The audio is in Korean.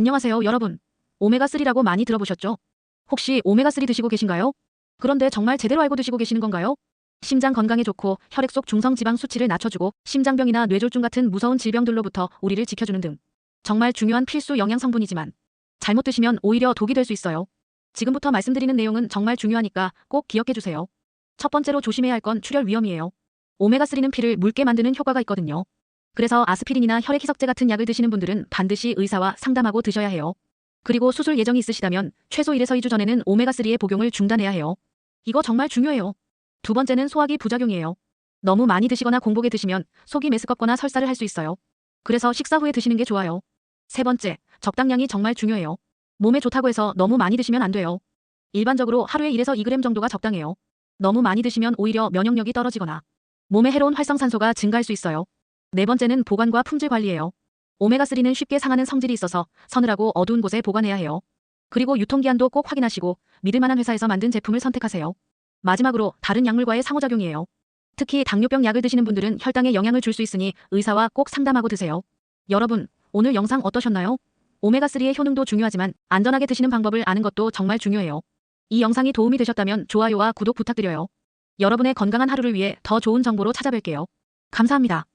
안녕하세요, 여러분. 오메가3라고 많이 들어보셨죠? 혹시 오메가3 드시고 계신가요? 그런데 정말 제대로 알고 드시고 계시는 건가요? 심장 건강에 좋고 혈액 속 중성 지방 수치를 낮춰주고 심장병이나 뇌졸중 같은 무서운 질병들로부터 우리를 지켜주는 등 정말 중요한 필수 영양 성분이지만 잘못 드시면 오히려 독이 될 수 있어요. 지금부터 말씀드리는 내용은 정말 중요하니까 꼭 기억해 주세요. 첫 번째로 조심해야 할 건 출혈 위험이에요. 오메가3는 피를 묽게 만드는 효과가 있거든요. 그래서 아스피린이나 혈액 희석제 같은 약을 드시는 분들은 반드시 의사와 상담하고 드셔야 해요. 그리고 수술 예정이 있으시다면 최소 1에서 2주 전에는 오메가3의 복용을 중단해야 해요. 이거 정말 중요해요. 두 번째는 소화기 부작용이에요. 너무 많이 드시거나 공복에 드시면 속이 메스껍거나 설사를 할 수 있어요. 그래서 식사 후에 드시는 게 좋아요. 세 번째, 적당량이 정말 중요해요. 몸에 좋다고 해서 너무 많이 드시면 안 돼요. 일반적으로 하루에 1에서 2g 정도가 적당해요. 너무 많이 드시면 오히려 면역력이 떨어지거나 몸에 해로운 활성산소가 증가할 수 있어요. 네 번째는 보관과 품질 관리예요. 오메가3는 쉽게 상하는 성질이 있어서 서늘하고 어두운 곳에 보관해야 해요. 그리고 유통기한도 꼭 확인하시고 믿을 만한 회사에서 만든 제품을 선택하세요. 마지막으로 다른 약물과의 상호작용이에요. 특히 당뇨병 약을 드시는 분들은 혈당에 영향을 줄 수 있으니 의사와 꼭 상담하고 드세요. 여러분, 오늘 영상 어떠셨나요? 오메가3의 효능도 중요하지만 안전하게 드시는 방법을 아는 것도 정말 중요해요. 이 영상이 도움이 되셨다면 좋아요와 구독 부탁드려요. 여러분의 건강한 하루를 위해 더 좋은 정보로 찾아뵐게요. 감사합니다.